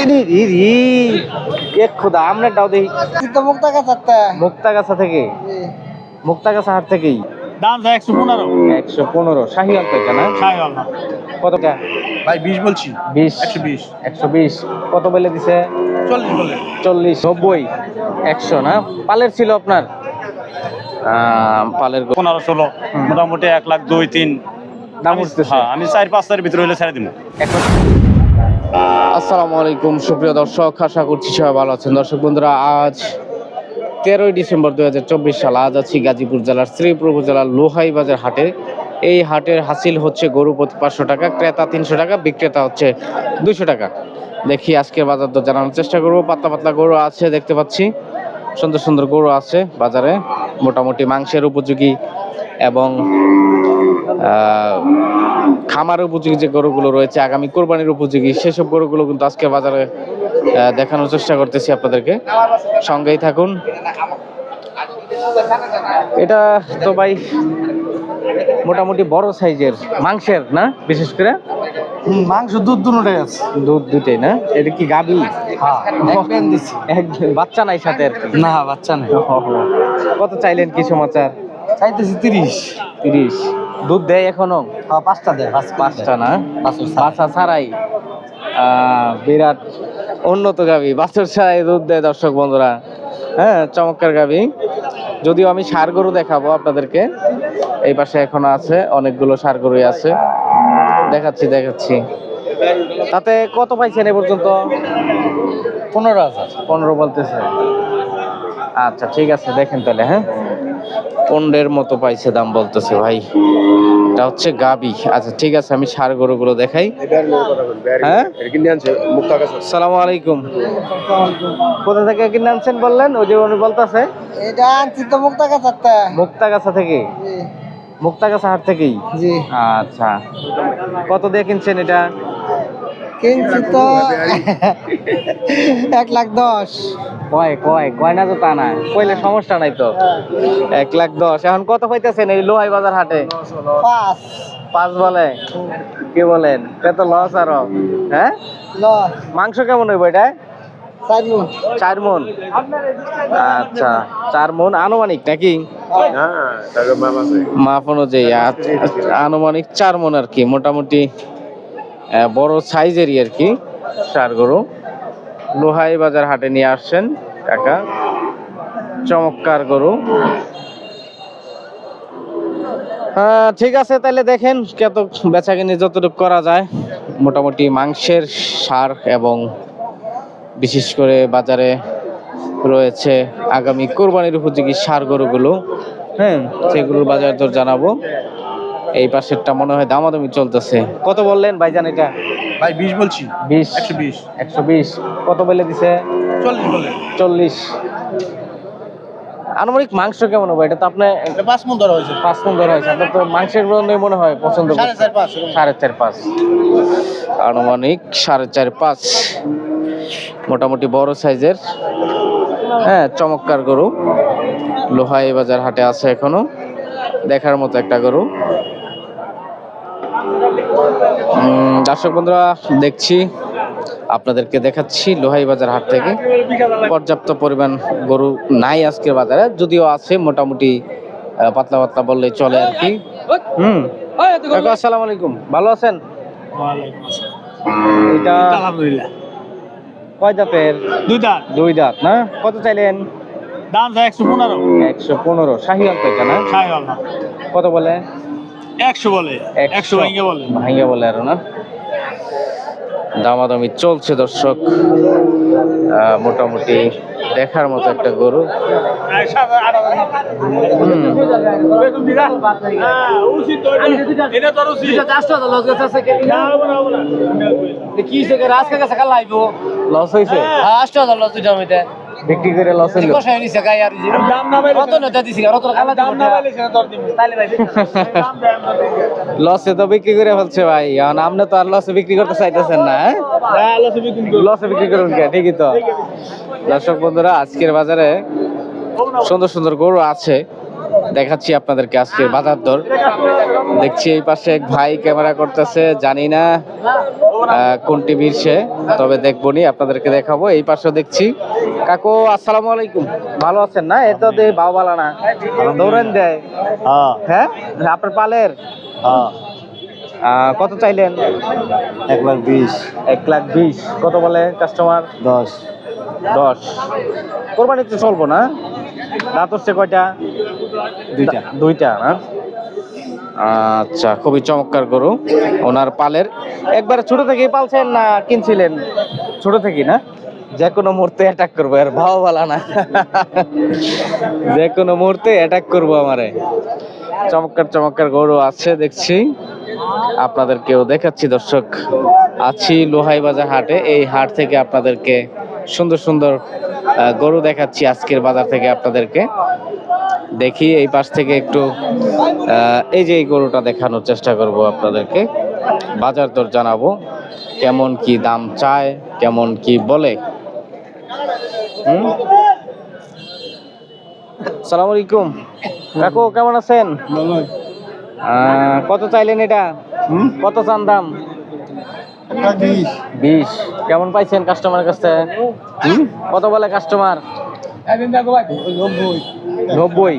ইরি ইরি এক খোদা আমরা ডাও তো। মুক্তাগাছা থেকে? মুক্তাগাছা হাট থেকেই? দাম যায় একশো পনেরো। একশো পনেরো। শাহিওয়াল তো এটা না? সাড়ে গেল কত ভাই বিশ বলছি। বিশ। একশো বিশ। একশো বিশ। কত বলে দিছে? চল্লিশ বলে। চল্লিশ। নব্বই। একশো না? পালের ছিল আপনার? পালের পনেরো ষোলো। মোটামুটি এক লাখ দুই তিন। দাম উঠতেছে। হ্যাঁ আমি চার পাঁচ তারিখ ভিতরে হলে ছেড়ে দিব এখন আসসালামু আলাইকুম, সুপ্রিয় দর্শক, আশা করছি সবাই ভালো আছেন। দর্শক বন্ধুরা, আজ তেরোই ডিসেম্বর দু হাজার চব্বিশ সাল, আজ আছি গাজীপুর জেলার শ্রীপুর জেলার লোহাই বাজার হাটে। এই হাটের হাসিল হচ্ছে গরু প্রতি পাঁচশো টাকা, ক্রেতা তিনশো টাকা, বিক্রেতা হচ্ছে দুশো টাকা। দেখি আজকের বাজার দর জানানোর চেষ্টা করব। পাতলা পাতলা গরু আছে দেখতে পাচ্ছি। সুন্দর সুন্দর গরু আছে বাজারে। মোটামুটি মাংসের উপযোগী এবং খামার উপযোগী যে গরুগুলো রয়েছে আগামী কোরবানির উপযোগী সেসব গরুগুলো কিন্তু আজকে বাজারে দেখানোর চেষ্টা করতেছি আপনাদেরকে। সঙ্গেই থাকুন। এটা তো ভাই মোটামুটি বড় সাইজের মাংসের না? বিশেষ করে? মাংস দুধ দুটাই আছে। দুধ দুটেই না? এটা কি গাবি? একবেন বাচ্চা নাই সাথে আর কি? না বাচ্চা নাই। কত চাইলেন কি সমাচার? চাইতেছি তিরিশ। তিরিশ। দুধ দেয় এখনও? হ্যাঁ পাঁচটা দেয়। পাঁচ পাঁচটা না? পাঁচটা বাচ্চা ছাড়াই। বিরাট উন্নত গাবি বাছুর ছাড়াই দুধ দেয় দর্শক বন্ধুরা। হ্যাঁ চমৎকার গাবি। যদিও আমি সার গরু দেখাবো আপনাদেরকে। এই পাশে এখনও আছে অনেকগুলো সার গরুই আছে। দেখাচ্ছি দেখাচ্ছি। তাতে কত পাইছেন এ পর্যন্ত? পনেরো হাজার। পনেরো বলতেছে। আচ্ছা ঠিক আছে দেখেন তাহলে হ্যাঁ? পনেরোর মতো পাইছে দাম বলতেছে ভাই। এটা হচ্ছে গাবি। আচ্ছা ঠিক আছে আমি সার গরুগুলো দেখাই। হ্যাঁ? সালামু আলাইকুম। কোথা থেকে কিনে আনছেন বললেন? ওই যে উনি বলতেছে। এটা আনছি তো মুক্তা গাছা মুক্তাগাছা থেকে? মুক্তাগাছা হাট থেকেই? জি। আচ্ছা। কত দিয়ে কিনছেন এটা? কিনছি তো এক লাখ দশ। কয় কয় কয় না তো তা না। কইলে সমস্যা নাই তো। এক লাখ দশ। এখন কত পাইতেছেন এই লোহাই বাজার হাটে? পাঁচ। পাঁচ বলে। কি বলেন? এটা তো লস আরও। হ্যাঁ? দশ মাংস কেমন হইব এটা? চার মুন। চার মন। আচ্ছা চার মন আনুমানিক নাকি? মাপ অনুযায়ী আচ্ছা, আনুমানিক চার মন আর কি মোটামুটি। বড় সাইজেরই আর কি সার গরু। লোহাই বাজার হাটে নিয়ে আসছেন কাকা। চমৎকার গরু। ঠিক আছে, তাহলে দেখেন কত বেচা কিনে যতটুকু করা যায়। মোটামুটি মাংসের সার এবং বিশেষ করে বাজারে রয়েছে আগামী কোরবানির উপযোগী সার গরুগুলো। হ্যাঁ সেগুলোর বাজার দর জানাব। এই পাশেরটা মনে হয় দামাদামি চলতেছে। কত বললেন ভাইজান এটা? ভাই বিশ বলছি। বিশ। একশো বিশ। একশো বিশ। কত বলে দিছে? চল্লিশ বলে। চল্লিশ। আনুমানিক মাংস কেমন হবে? এটা তো আপনি পাঁচ মন ধরা হয়েছে। পাঁচ মন ধরা হয়েছে। আপনার তো মাংসের জন্যই মনে হয় পছন্দ সাড়ে চার পাঁচ। আনুমানিক সাড়ে চার পাঁচ। মোটামুটি বড় সাইজের। হ্যাঁ চমৎকার গরু। লোহাই বাজার হাটে আছে এখনও। দেখার মতো একটা গরু। দর্শক বন্ধুরা দেখছি আপনাদেরকে দেখাচ্ছি লোহাই বাজার হাট থেকে। পর্যাপ্ত পরিমাণ গরু নাই আজকের বাজারে যদিও আছে মোটামুটি পাতলা পাতলা বললে চলে আর কি। হুম আসসালামু আলাইকুম ভালো আছেন? এটা আলহামদুলিল্লাহ। কয় জাতের? দুই দাঁত। দুই দাঁত না? কত চাইলেন? দাম একশো পনেরো। একশো পনেরো শাহিওয়াল তো এটা না? সাড়ে গেল না। কত বলে? একশো বলে একশো ভেঙে বলে। ভাঙ্গে বলে আর না দামাদামি চলছে দর্শক। মোটামুটি দেখার মতো একটা গরু। কি লস হয়েছে আষ্ট হাজার লস দুইটা বিক্রি করে লস ভাই লসে তো বিক্রি করে ফেলছে ভাই। এখন আপনি তো আর লসে বিক্রি করতে চাইতেছেন না হ্যাঁ? লসে বিক্রি করুন কে? ঠিকই তো। দর্শক বন্ধুরা আজকের বাজারে সুন্দর সুন্দর গরু আছে। দেখাচ্ছি আপনাদেরকে আজকের বাজার দর। দেখছি এই পাশে এক ভাই ক্যামেরা করতেছে জানি না কোন টিভির সে তবে দেখব নি আপনাদেরকে দেখাবো। এই পাশে দেখছি। কাকু আসসালামু আলাইকুম। ভালো আছেন না? এটা দে বাবালা না। দৌড়ান দেয় হ্যাঁ। হ্যাঁ? আপনার পালের? হ্যাঁ। কত চাইলেন? এক লাখ বিশ। এক লাখ বিশ। কত বলে কাস্টমার? দশ। দশ। কোরবানিতে চলবো না? দাঁত হচ্ছে কয়টা? দুইটা। দুইটা না? আচ্ছা খুবই চমৎকার গরু। ওনার পালের একবারে ছোট থেকেই পালছেন না কিনছিলেন? ছোট থেকেই না? যে কোনো মুহূর্তে অ্যাটাক করব আর ভাও বলা না। যে কোনো মুহূর্তে অ্যাটাক করব আমারে। চমৎকার চমৎকার গরু আছে দেখছি। আপনাদেরকেও দেখাচ্ছি দর্শক। আছি লোহাই বাজার হাটে। এই হাট থেকে আপনাদেরকে সুন্দর সুন্দর গরু দেখাচ্ছি আজকের বাজার থেকে আপনাদেরকে। দেখি এই পাশ থেকে একটু এই যে এই গরুটা দেখানোর চেষ্টা করব আপনাদেরকে। বাজার দর জানাব কেমন কি দাম চায় কেমন কি বলে। সালাম আলাইকুম। কাকু কেমন আছেন? আহ, কত চাইলেন এটা? কত চান দাম? বিশ। বিশ। কেমন পাইছেন কাস্টমারের কাছে? কত বলে কাস্টমার নব্বই। নব্বই।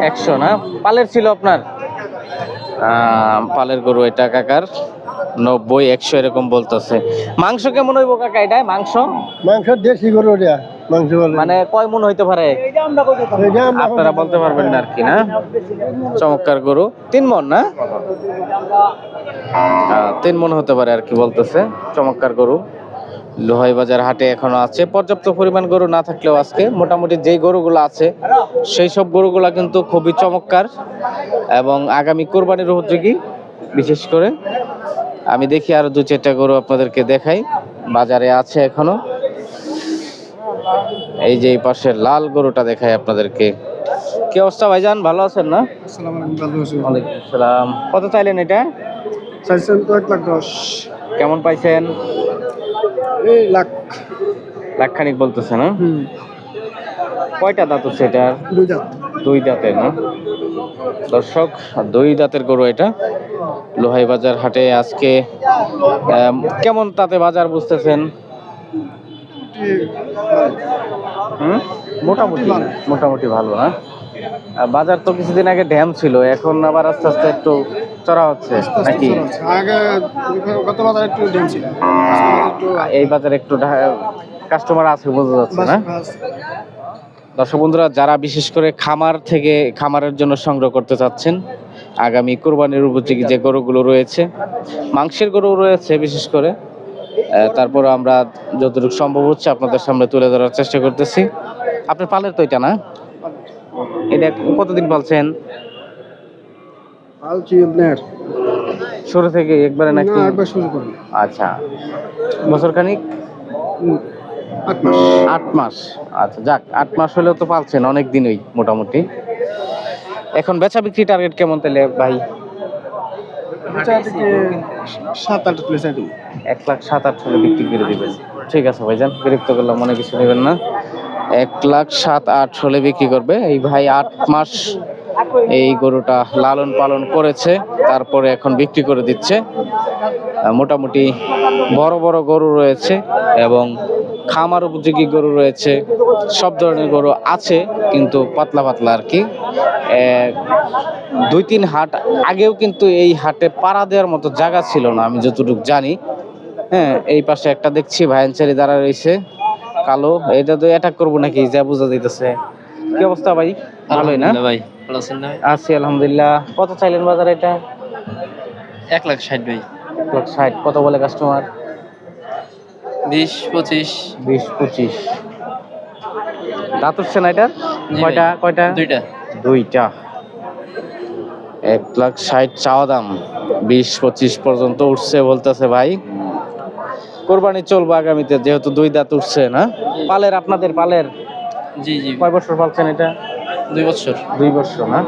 একশো না? পালের ছিল আপনার? আহ, পালের গরু এটা কাকার। নব্বই একশো এরকম বলতেছে। মাংস কেমন হইব কাকা এটা মাংস? মাংস দেশি গরু বলে মানে কয় মন হইতে পারে? আপনারা বলতে পারবেন না আর কি, না? চমৎকার গরু। তিন মন, না? তিন মন হতে পারে আর কি বলতেছে। চমৎকার গরু। লোহাই বাজার হাটে এখনও আছে। পর্যাপ্ত পরিমাণ গরু না থাকলেও আজকে মোটামুটি যেই গরুগুলো আছে, সেই সব গরুগুলা কিন্তু খুবই চমৎকার এবং আগামী কোরবানির উপযোগী, বিশেষ করে। আমি দেখি আরও দু চারটা গরু আপনাদেরকে দেখাই। বাজারে আছে এখনও। এই যে এই পাশের লাল গরুটা দেখাই আপনাদেরকে। কি অবস্থা ভাইজান? ভালো আছেন না? কত চাইলেন এটা? চাইছেন তো এক লাখ দশ। কেমন পাইছেন? এই লাখ। খানিক বলতেছে না? কয়টা দাঁত হচ্ছে এটার? দুই দাঁত। দুই দাঁতের না? দর্শক দুই দাঁতের গরু এটা। লোহাই বাজার হাটে আজকে কেমন তাতে বাজার বুঝতেছেন? হুম? মোটামুটি মোটামুটি ভালো। না আর বাজার তো কিছুদিন আগে ড্যাম ছিল এখন আবার আস্তে আস্তে একটু চড়া হচ্ছে নাকি? আগে গত বাজার একটু ড্যাম ছিল। এই বাজারে একটু কাস্টমার আছে বোঝা যাচ্ছে না? দর্শক বন্ধুরা যারা বিশেষ করে খামার থেকে খামারের জন্য সংগ্রহ করতে চাচ্ছেন আগামী কোরবানির উপযোগী যে গরুগুলো রয়েছে মাংসের গরু রয়েছে বিশেষ করে তারপরে আমরা যতটুকু সম্ভব হচ্ছে আপনাদের সামনে তুলে ধরার চেষ্টা করতেছি। আপনার পালের তো এটা না? এটা কতদিন পালছেন? পালছি শুরু থেকে একবারে নাকি? একবার শুরু করুন। আচ্ছা। বছর খানিক? আট মাস। আচ্ছা যাক আট মাস হলেও তো পালছেন অনেক দিনই মোটামুটি। এখন বেচা বিক্রি টার্গেট কেমন তাহলে ভাই? সাত আট এক লাখ সাত আট হলে বিক্রি করে দিবেন। ঠিক আছে ভাইজান বিরক্ত করলাম মনে কিছু নেবেন না। এক লাখ সাত আট হলে বিক্রি করবে। এই ভাই আট মাস এই গরুটা লালন পালন করেছে তারপরে এখন বিক্রি করে দিচ্ছে। মোটামুটি বড় বড় গরু রয়েছে এবং খামার উপযোগী গরু রয়েছে সব ধরনের গরু আছে কিন্তু পাতলা পাতলা আর কি। দুই তিন হাট আগেও কিন্তু এই হাটে পাড়া দেওয়ার মতো জায়গা ছিল না আমি যতটুকু জানি। হ্যাঁ এই পাশে একটা দেখছি ভাইনচারি দাঁড়া রয়েছে কালো। এটা তো অ্যাটাক করব নাকি? যা বোঝা যাইতেছে। কি অবস্থা ভাই? ভালোই না? ভাই আছি আলহামদুলিল্লাহ। কত চাইলেন বাজার এটা? এক লাখ ষাট ভাই। এক লাখ ষাট। কত বলে কাস্টমার বিশ পঁচিশ। বিশ পঁচিশ। দাঁত উঠছে না এটা কয়টা কয়টা? দুইটা। দুইটা। এক লাখ ষাট চাওয়া দাম। বিশ পঁচিশ পর্যন্ত উঠছে বলতেছে ভাই। কোরবানি চলবে আগামীতে যেহেতু দুই দাঁত উঠছে না? পালের আপনাদের পালের? জি জি। কয় বছর পালছেন এটা? দুই বছর। দুই বছর না?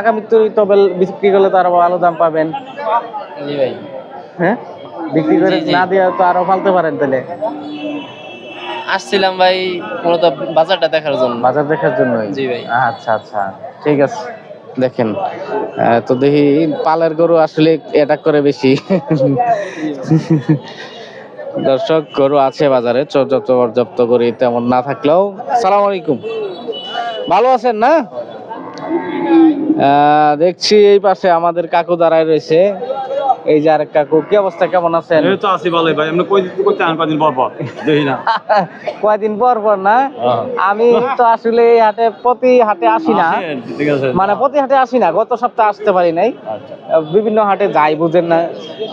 আগামী তো তবে বিক্রি করলে তো আরও ভালো দাম পাবেন। জি ভাই। হ্যাঁ? বিক্রি করে। না দিয়ে তো আরও পালতে পারেন তাহলে? আসছিলাম ভাই মূলত বাজারটা দেখার জন্য। বাজার দেখার জন্যই? জি ভাই। আচ্ছা আচ্ছা। ঠিক আছে। দেখেন তো দেখি পালের গরু আসলে অ্যাটাক করে বেশি। দর্শক গরু আছে বাজারে চর্যাপ্ত পর্যাপ্ত করি তেমন না থাকলেও। সালাম আলাইকুম। ভালো আছেন না? দেখছি এই পাশে আমাদের কাকু দাঁড়ায় রয়েছে। এই যে আরেক কাকু কি অবস্থা? কেমন আছেন? এই তো আছি ভালোই ভাই। আমরা কই করতে কদিন পর পর? দেখি না। কয়দিন পর পর না? আমি তো আসলে এই হাটে প্রতি হাটে আসি না। মানে প্রতি হাটে আসি না গত সপ্তাহে আসতে পারি নাই। আচ্ছা। বিভিন্ন হাটে যাই বুঝেন না।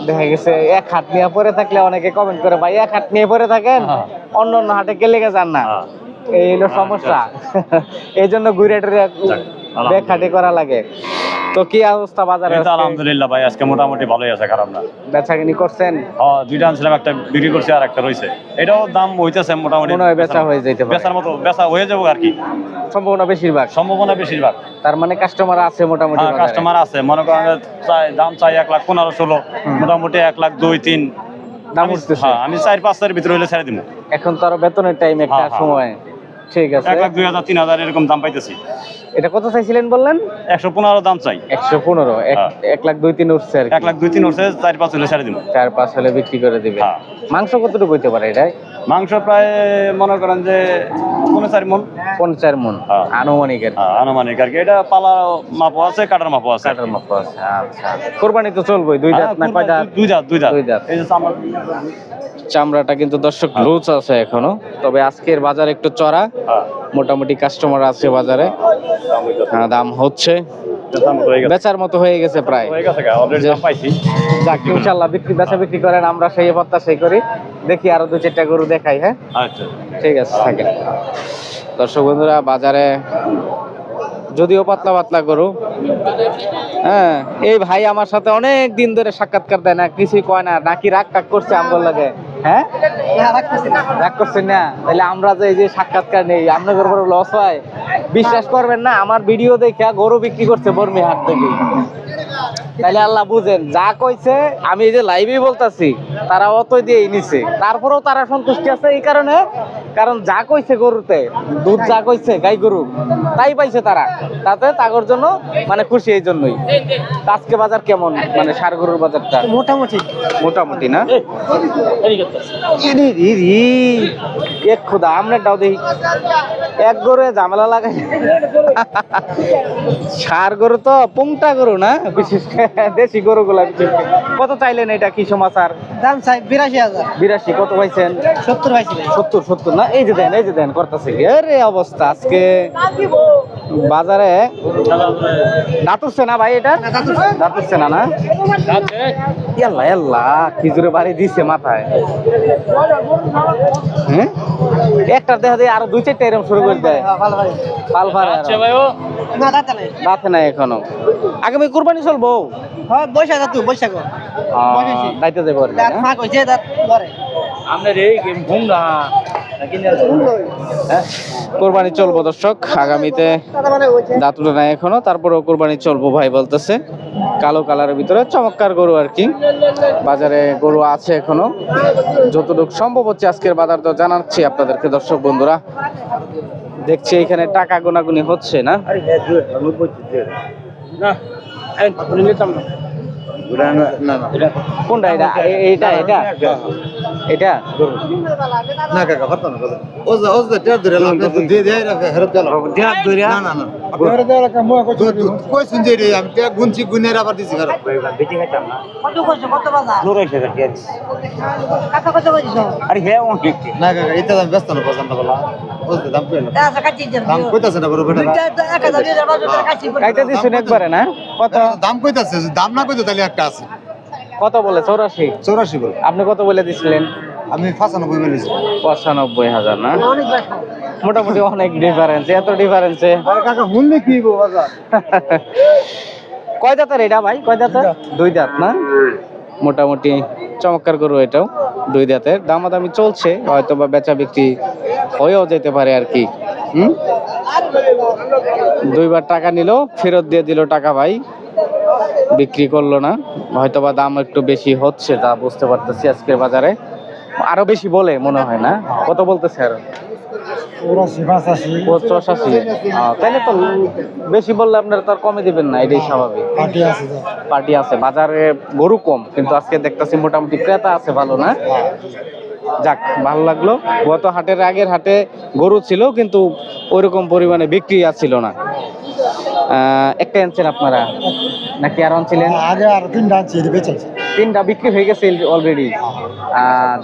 দেখা গেছে এক হাট নিয়ে পরে থাকলে অনেকে কমেন্ট করে ভাই এক হাট নিয়ে পরে থাকেন? হ্যাঁ। অন্য অন্য হাটে কে লেগে যান না। হ্যাঁ। এই হলো সমস্যা। এই জন্য ঘুরে টুরে বেক করা লাগে। তো কি অবস্থা বাজারে আজকে? আলহামদুলিল্লাহ ভাই আজকে মোটামুটি ভালোই আছে খারাপ না। বেচাকিনি করছেন? হ্যাঁ দুইটা আনছিলাম একটা বিক্রি করছি আর একটা রয়েছে এটাও দাম হইতেছে মোটামুটি। মনে হয় বেচা হয়ে যেতে পারে। বেচার মতো বেচা হয়ে যাব আর কি। সম্ভাবনা বেশিরভাগ। সম্ভাবনা বেশিরভাগ। তার মানে কাস্টমার আছে মোটামুটি হ্যাঁ কাস্টমার আছে। মনে করেন চাই দাম চাই এক লাখ পনেরো ষোলো। মোটামুটি এক লাখ দুই তিন। দাম আমি- উঠতেছে। হ্যাঁ আমি চার পাঁচটার ভিতরে হইলে ছেড়ে দিব এখন তো আরও বেতনের টাইম একটা হ্যাঁ, হ্যাঁ। সময়। ঠিক আছে। এক লাখ দুই হাজার তিন হাজার এরকম দাম পাইতেছি। এটা কত চাইছিলেন বললেন? একশো পনেরো দাম চাই। একশো পনেরো। হ্যাঁ। এক লাখ দুই তিন উঠছে আর এক লাখ দুই তিন উঠছে চার পাঁচ হলে ছেড়ে দিব। চার পাঁচ হলে বিক্রি করে দিবে। হ্যাঁ। মাংস কতটুকু হইতে পারে এটা মাংস প্রায় মনে করেন যে পনেরো চার মন। পঞ্চাশ মন। হ্যাঁ। আনুমানিক আর হ্যাঁ, আনুমানিক আর কি। এটা পালা মাপও আছে কাটার মাপও আছে কাটার মতো আছে আচ্ছা। কোরবানি তো চলবে দুই হ্যাঁ, দাঁত না কয় দাঁত দুই দাঁত দুই দাঁত দুই দাঁত। এই যে চামড়া। চামড়াটা কিন্তু দর্শক লুজ আছে এখনও। তবে আজকের বাজার একটু চড়া। হ্যাঁ, মোটামুটি কাস্টমার আছে বাজারে। দাম হ্যাঁ, দাম হচ্ছে। হয়ে বেচার মতো হয়ে গেছে। প্রায়। যাক ইনশাল্লাহ বিক্রি বেচা বিক্রি করেন আমরা সেই পত্তা সেই করি। দেখি আরও দু চারটা গরু দেখাই হ্যাঁ? আচ্ছা। ঠিক আছে থাকে। দর্শক বন্ধুরা বাজারে যদিও পাতলা পাতলা গরু হ্যাঁ এই ভাই আমার সাথে অনেক দিন ধরে সাক্ষাৎকার দেয় না কিছুই কয় না নাকি রাগ কাক করছে আমগর লাগে। হ্যাঁ? রাগ করছেন না? তাহলে আমরা যে এই যে সাক্ষাৎকার নেই আপনাদের বড় লস হয়? বিশ্বাস করবেন না আমার ভিডিও দেখে গরু বিক্রি করছে বর্মি হাট থেকে। তাহলে আল্লাহ বুঝেন যা কইছে আমি এই যে লাইভে বলতাছি তারা অত দিয়ে নিছে। তারপরেও তারা সন্তুষ্টি আছে এই কারণে কারণ যা কইছে গরুতে দুধ যা কইছে গাই গরু তাই পাইছে তারা। তাতে তাগর জন্য মানে খুশি এই জন্যই। আজকে বাজার কেমন? মানে সার গরুর বাজারটা? মোটামুটি। মোটামুটি না? ইরি রি রি। এক খুদা আমনের ডাও দেখি। এক গরু ঝামেলা লাগাই। সার গরু তো পুংটা গরু না? বিশেষ করে দেশি গরু গুলা কত চাইলেন এটা কি সমাচার দাম চাই বিরাশি হাজার। বিরাশি কত পাইছেন? সত্তর পাইছিলেন। সত্তর সত্তর না? এই যে দেন এই যে দেন করতেছে। রে অবস্থা আজকে বাজারে দাঁতুরছে না ভাই এটা? দাঁতুরছে। না না? ইয়াল্লা ইয়াল্লা খিজুরে বাড়ি দিছে মাথায়। হ্যাঁ একটা দেখা দিয়ে আরও দুই চারটা এরকম শুরু করে দেয়। ভালো ভাই। পাল না দাঁত নাই এখনও। আগামী কুরবানি চলবো? হ্যাঁ বৈশাখ তুই বৈশাখ দায়িত্ব যাব না? ফাঁক হয়েছে পরে। হ্যাঁ? কোরবানি চলবো দর্শক আগামীতে দাঁত উঠে নাই এখনও তারপরেও কোরবানি চলবো ভাই বলতেছে। কালো কালারের ভিতরে চমৎকার গরু আর কি। বাজারে গরু আছে এখনও। যতটুকু সম্ভব হচ্ছে আজকের বাজার তো জানাচ্ছি আপনাদেরকে দর্শক বন্ধুরা। দেখছি এখানে টাকা গোনাগুনি হচ্ছে না। কোনটা এটা? এটা? এটা? না কাকা পারতো না কথা ও যে ও যে টের ধরে লাভ তো দিয়ে দিয়ে রাখে হেরত গেল না না না কই শুনছি রে আমি তে গুনছি গুনের আবার দিছি ঘর কত করছ কত বাজার কত কত করছ না কাকা এটা দাম ব্যস্ত না পছন্দ বলা। ও দাম কইলো আচ্ছা কইতাছে না বড় বেটা। একবারে না? কত? দাম কইতাছে দাম না কইতো তাহলে একটা আছে। কত বলে? চৌরাশি? চৌরাশি বল। আপনি কত বলে দিছিলেন? আমি পাঁচানব্বই মিলেছি পঁচানব্বই হাজার না? মোটামুটি অনেক ডিফারেন্স এত ডিফারেন্সে কাকা শুনলে কি কয় দাঁতের এটা ভাই? কয় দাঁতের? দুই দাঁত। না? মোটামুটি চমৎকার গরু এটাও দুই দাঁতের। দামাদামি চলছে হয়তো বা বেচা বিক্রি হয়েও যেতে পারে আর কি। হুম? দুইবার টাকা নিল ফেরত দিয়ে দিল টাকা ভাই। বিক্রি করল না। হয়তো বা দাম একটু বেশি হচ্ছে তা বুঝতে পারতেছি আজকের বাজারে। আরও বেশি বলে মনে হয় না। কত বলতেছে আর? তো বেশি বললে আপনারা তো আর কমে দিবেন না এটাই স্বাভাবিক। পার্টি আছে বাজারে গরু কম কিন্তু আজকে দেখতাছি মোটামুটি ক্রেতা আছে ভালো না। যাক ভালো লাগল। গত হাটের আগের হাটে গরু ছিল কিন্তু ওইরকম পরিমাণে বিক্রি আর ছিল না। একটা আনছেন আপনারা? নাকি আর আনছিলেন? আগে আর তিনটা এটা বেচেছি তিনটা বিক্রি হয়ে গেছে অলরেডি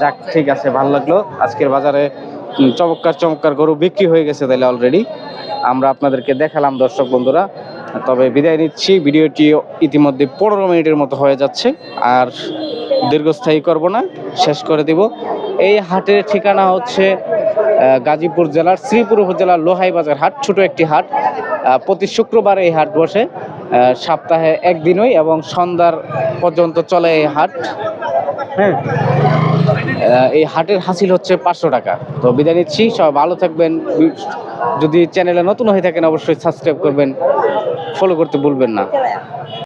যাক ঠিক আছে ভালো লাগল। আজকের বাজারে চমৎকার চমৎকার গরু বিক্রি হয়ে গেছে তাহলে অলরেডি আমরা আপনাদেরকে দেখালাম দর্শক বন্ধুরা। তবে বিদায় নিচ্ছি। ভিডিওটি ইতিমধ্যে পনেরো মিনিটের মতো হয়ে যাচ্ছে। আর দীর্ঘস্থায়ী করব না শেষ করে দিব। এই হাটের ঠিকানা হচ্ছে গাজীপুর জেলার শ্রীপুর উপজেলার লোহাই বাজার হাট ছোট একটি হাট। প্রতি শুক্রবার এই হাট বসে। সপ্তাহে একদিনই এবং সন্ধ্যার পর্যন্ত চলে এই হাট। হ্যাঁ। এই হাটের হাসিল হচ্ছে পাঁচশো টাকা। তো বিদায় নিচ্ছি সবাই ভালো থাকবেন। যদি চ্যানেলে নতুন হয়ে থাকেন অবশ্যই সাবস্ক্রাইব করবেন। ফলো করতে ভুলবেন না।